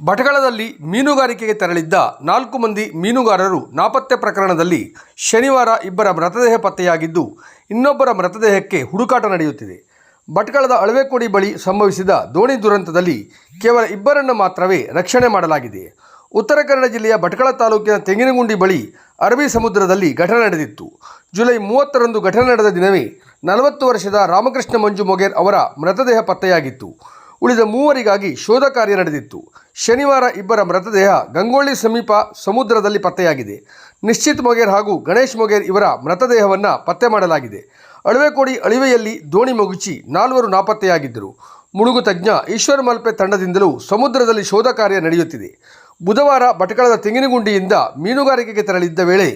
ಭಟಕಳದಲ್ಲಿ ಮೀನುಗಾರಿಕೆಗೆ ತೆರಳಿದ್ದ ನಾಲ್ಕು ಮಂದಿ ಮೀನುಗಾರರು ನಾಪತ್ತೆ ಪ್ರಕರಣದಲ್ಲಿ ಶನಿವಾರ ಇಬ್ಬರ ಮೃತದೇಹ ಪತ್ತೆಯಾಗಿದ್ದು, ಇನ್ನೊಬ್ಬರ ಮೃತದೇಹಕ್ಕೆ ಹುಡುಕಾಟ ನಡೆಯುತ್ತಿದೆ. ಭಟ್ಕಳದ ಅಳವೆಕೋಡಿ ಬಳಿ ಸಂಭವಿಸಿದ ದೋಣಿ ದುರಂತದಲ್ಲಿ ಕೇವಲ ಇಬ್ಬರನ್ನು ಮಾತ್ರವೇ ರಕ್ಷಣೆ ಮಾಡಲಾಗಿದೆ. ಉತ್ತರ ಕನ್ನಡ ಜಿಲ್ಲೆಯ ಭಟ್ಕಳ ತಾಲೂಕಿನ ತೆಂಗಿನಗುಂಡಿ ಬಳಿ ಅರಬ್ಬಿ ಸಮುದ್ರದಲ್ಲಿ ಘಟನೆ ನಡೆದಿತ್ತು. ಜುಲೈ ಮೂವತ್ತರಂದು ಘಟನೆ ನಡೆದ ದಿನವೇ ನಲವತ್ತು ವರ್ಷದ ರಾಮಕೃಷ್ಣ ಮಂಜು ಮೊಗೇರ್ ಅವರ ಮೃತದೇಹ ಪತ್ತೆಯಾಗಿತ್ತು. ಉಳಿದ ಮೂವರಿಗಾಗಿ ಶೋಧ ಕಾರ್ಯ ನಡೆದಿತ್ತು. ಶನಿವಾರ ಇಬ್ಬರ ಮೃತದೇಹ ಗಂಗೊಳ್ಳಿ ಸಮೀಪ ಸಮುದ್ರದಲ್ಲಿ ಪತ್ತೆಯಾಗಿದೆ. ನಿಶ್ಚಿತ್ ಮೊಗೇರ್ ಹಾಗೂ ಗಣೇಶ್ ಮೊಗೇರ್ ಇವರ ಮೃತದೇಹವನ್ನು ಪತ್ತೆ ಮಾಡಲಾಗಿದೆ. ಅಳವೆಕೋಡಿ ಅಳಿವೆಯಲ್ಲಿ ದೋಣಿ ಮಗುಚಿ ನಾಲ್ವರು ನಾಪತ್ತೆಯಾಗಿದ್ದರು. ಮುಳುಗು ತಜ್ಞ ಈಶ್ವರ ಮಲ್ಪೆ ತಂಡದಿಂದಲೂ ಸಮುದ್ರದಲ್ಲಿ ಶೋಧ ಕಾರ್ಯ ನಡೆಯುತ್ತಿದೆ. ಬುಧವಾರ ಭಟ್ಕಳದ ತೆಂಗಿನಗುಂಡಿಯಿಂದ ಮೀನುಗಾರಿಕೆಗೆ ತೆರಳಿದ್ದ ವೇಳೆ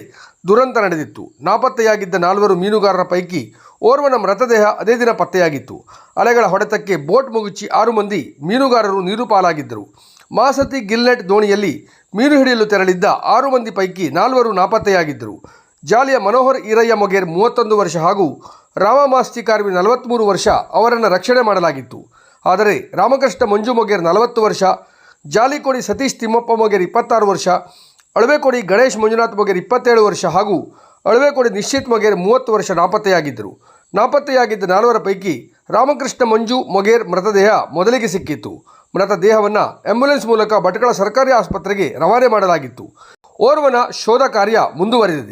ದುರಂತ ನಡೆದಿತ್ತು. ನಾಪತ್ತೆಯಾಗಿದ್ದ ನಾಲ್ವರು ಮೀನುಗಾರರ ಪೈಕಿ ಓರ್ವನ ಮೃತದೇಹ ಅದೇ ದಿನ ಪತ್ತೆಯಾಗಿತ್ತು. ಅಲೆಗಳ ಹೊಡೆತಕ್ಕೆ ಬೋಟ್ ಮುಗುಚಿ ಆರು ಮಂದಿ ಮೀನುಗಾರರು ನೀರು ಪಾಲಾಗಿದ್ದರು. ಮಾಸತಿ ಗಿಲ್ನೆಟ್ ದೋಣಿಯಲ್ಲಿ ಮೀನು ಹಿಡಿಯಲು ತೆರಳಿದ್ದ ಆರು ಮಂದಿ ಪೈಕಿ ನಾಲ್ವರು ನಾಪತ್ತೆಯಾಗಿದ್ದರು. ಜಾಲಿಯ ಮನೋಹರ್ ಈರಯ್ಯ ಮೊಗೇರ್ ಮೂವತ್ತೊಂದು ವರ್ಷ ಹಾಗೂ ರಾಮ ಮಾಸ್ತಿ ಕಾರ್ವಿ ನಲವತ್ತ್ಮೂರು ವರ್ಷ ಅವರನ್ನು ರಕ್ಷಣೆ ಮಾಡಲಾಗಿತ್ತು. ಆದರೆ ರಾಮಕೃಷ್ಣ ಮಂಜು ಮೊಗೇರ್ ನಲವತ್ತು ವರ್ಷ, ಜಾಲಿಕೋಡಿ ಸತೀಶ್ ತಿಮ್ಮಪ್ಪ ಮೊಗೇರ್ ಇಪ್ಪತ್ತಾರು ವರ್ಷ, ಅಳವೆಕೋಡಿ ಗಣೇಶ್ ಮಂಜುನಾಥ್ ಮೊಗೇರ್ ಇಪ್ಪತ್ತೇಳು ವರ್ಷ ಹಾಗೂ ಅಳವೆಕೋಡಿ ನಿಶ್ಚಿತ್ ಮೊಗೇರ್ ಮೂವತ್ತು ವರ್ಷ ನಾಪತ್ತೆಯಾಗಿದ್ದರು. ನಾಪತ್ತೆಯಾಗಿದ್ದ ನಾಲ್ವರ ಪೈಕಿ ರಾಮಕೃಷ್ಣ ಮಂಜು ಮೊಗೇರ್ ಮೃತದೇಹ ಮೊದಲಿಗೆ ಸಿಕ್ಕಿತ್ತು. ಮೃತದೇಹವನ್ನು ಆಂಬ್ಯುಲೆನ್ಸ್ ಮೂಲಕ ಭಟ್ಕಳ ಸರ್ಕಾರಿ ಆಸ್ಪತ್ರೆಗೆ ರವಾನೆ ಮಾಡಲಾಗಿತ್ತು. ಓರ್ವನ ಶೋಧ ಕಾರ್ಯ ಮುಂದುವರೆದಿದೆ.